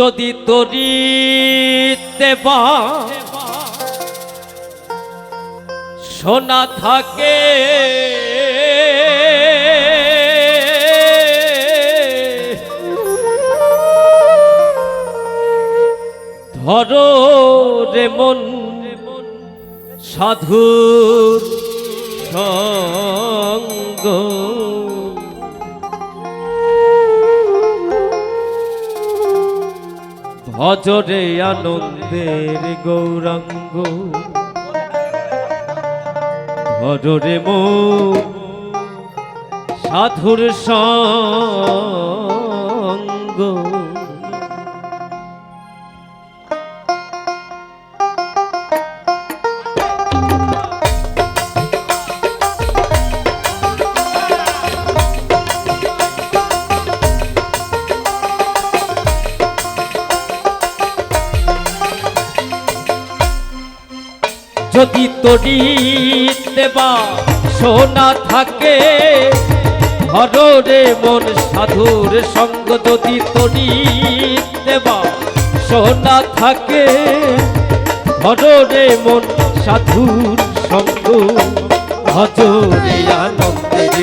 যদি তরি দেবা সোনা থাকে। ধরো রে মন সাধুর সঙ্গ। ভজরে আনন্দের গৌরাঙ্গ। ভজরে মো সাধুর সঙ্গ যদি তরি দেবা সোনা থাকে। হরে মন সাধুর সঙ্গ যদি তরি দেবা সোনা থাকে হরে মন সাধুর সঙ্গ। হজরে আনন্দের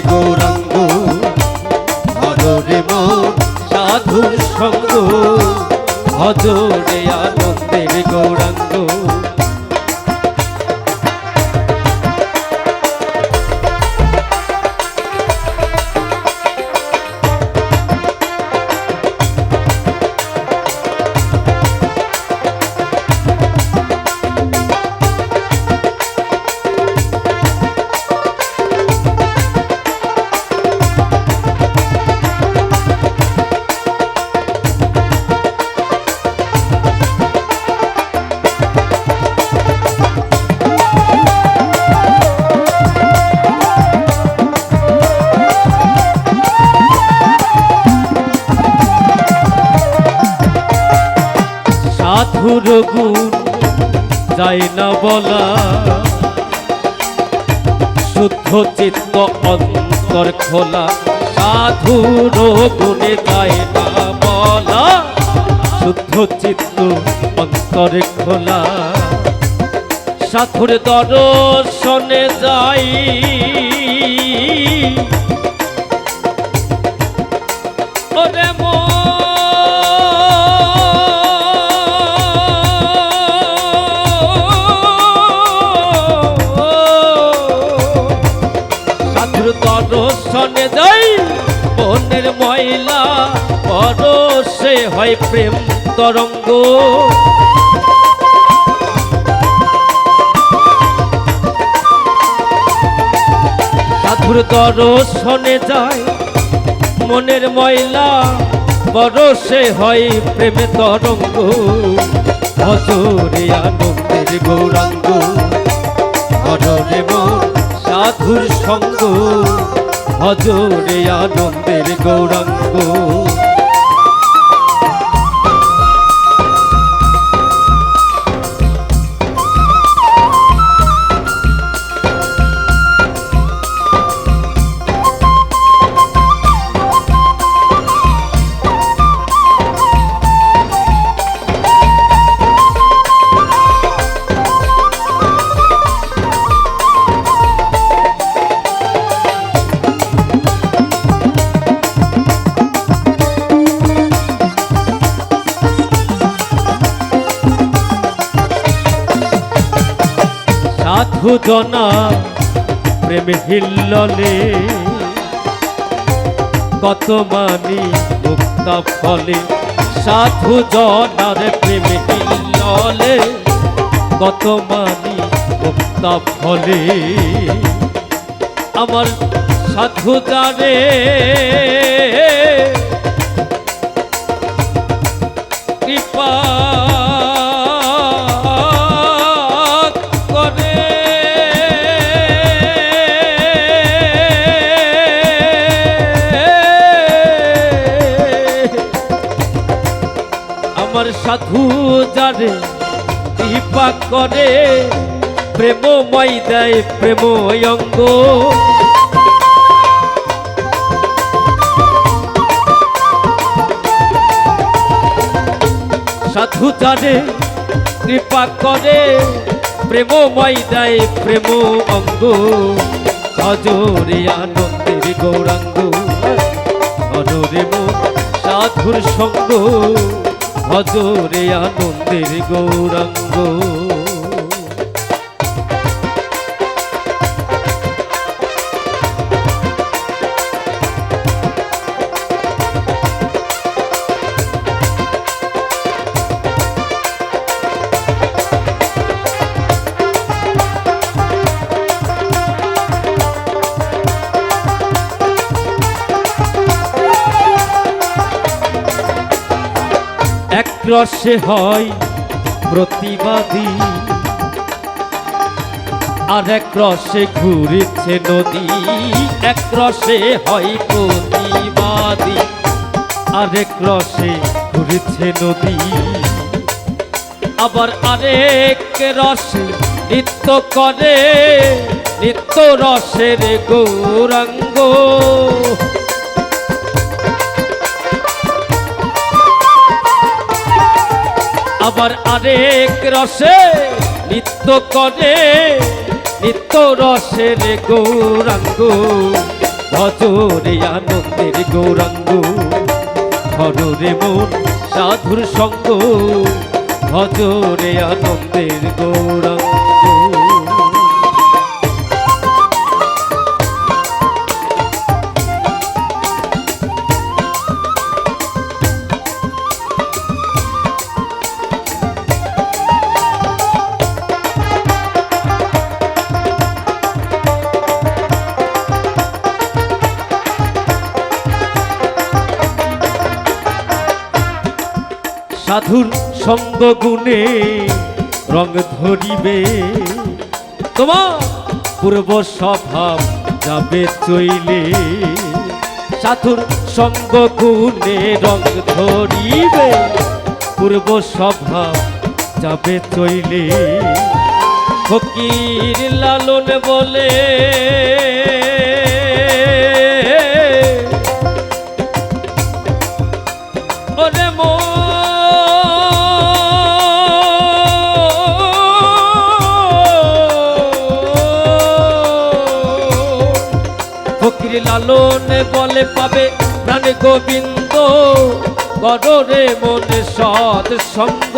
সাধুর গুণ যায় না বলা। শুদ্ধ চিত্ত অন্তর খোলা। সাধুর গুণে যায় না বলা। শুদ্ধ চিত্ত অন্তর খোলা। সাধুর দর্শনে যাই। ওরে সাধুর ময়লা, পরশে হয় প্রেম তরঙ্গ। সাধুর দর্শনে যায় মনের ময়লা বরসে হয় প্রেমে তরঙ্গ। হজরে আনন্দের গৌরাঙ্গ মন সাধুর সঙ্গ। হজরে আনন্দের গৌরাঙ্গ। সাধু জনা প্রেম হিল্ললে। কত মানি মুক্তা ফলে, সাধু জনার প্রেম হিল্ললে। কত মানি মুক্তা ফলে, আমার সাধু জানে। যারে কৃপা করে। প্রেমময় দেয় প্রেম অঙ্গ। সাধু জানে, কৃপা করে। প্রেমময় দেয় প্রেম অঙ্গ। আনন্দের গৌরাঙ্গ। মন সাধুর সঙ্গ। ভজরে আনন্দের গৌরাঙ্গ। রসে হয় প্রতিবাদী। আর এক রসে ঘুরেছে নদী, এক রসে হয় প্রতিবাদী। আর এক রসে ঘুরেছে নদী, আবার আরেক রসে নৃত্য করে, নিত্য রসের গৌরাঙ্গ। আবার আরেক রসে নিত্য করে, নিত্য রসের গৌরাঙ্গ ভজরে আনন্দের গৌরাঙ্গ। হরে মন সাধুর সঙ্গ ভজরে আনন্দের গৌরাঙ্গ। সাধুর সঙ্গ গুণে রং ধরিবে। তোমার পূর্ব স্বভাব যাবে চইলে, সাধুর সঙ্গ গুণে রং ধরিবে পূর্ব স্বভাব যাবে চইলে। ফকির লালন বলে ফকির লালন বলে পাবে প্রাণ গোবিন্দ। কররে মনে সৎ সঙ্গ।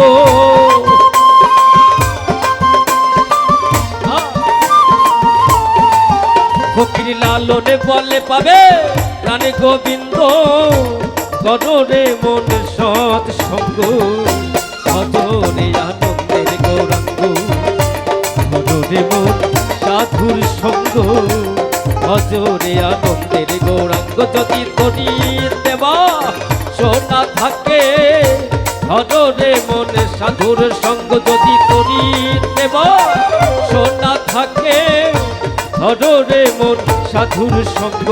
ফকির লালনে বলে পাবে প্রাণ গোবিন্দ। কররে মন সৎ সঙ্গ। আনন্দের গৌরাঙ্গ। ভজরে মন সাধুর সঙ্গ। ভজরে আনন্দের গৌরাঙ্গ যদি তরি দেবা, সোনা থাকে। হজরে মন সাধুর সঙ্গ যদি তরি দেবা, সোনা থাকে। হজরে মন সাধুর সঙ্গ,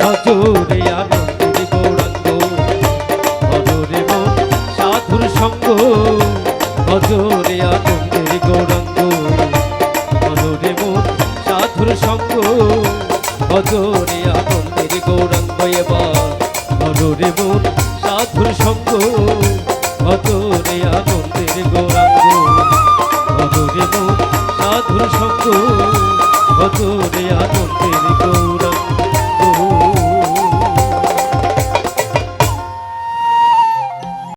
হজুরে আনন্দের সাধুর সঙ্গ কত রে আনন্দের গৌরাঙ্গ কত রে সাধুর সঙ্গ কত রে আনন্দের গৌর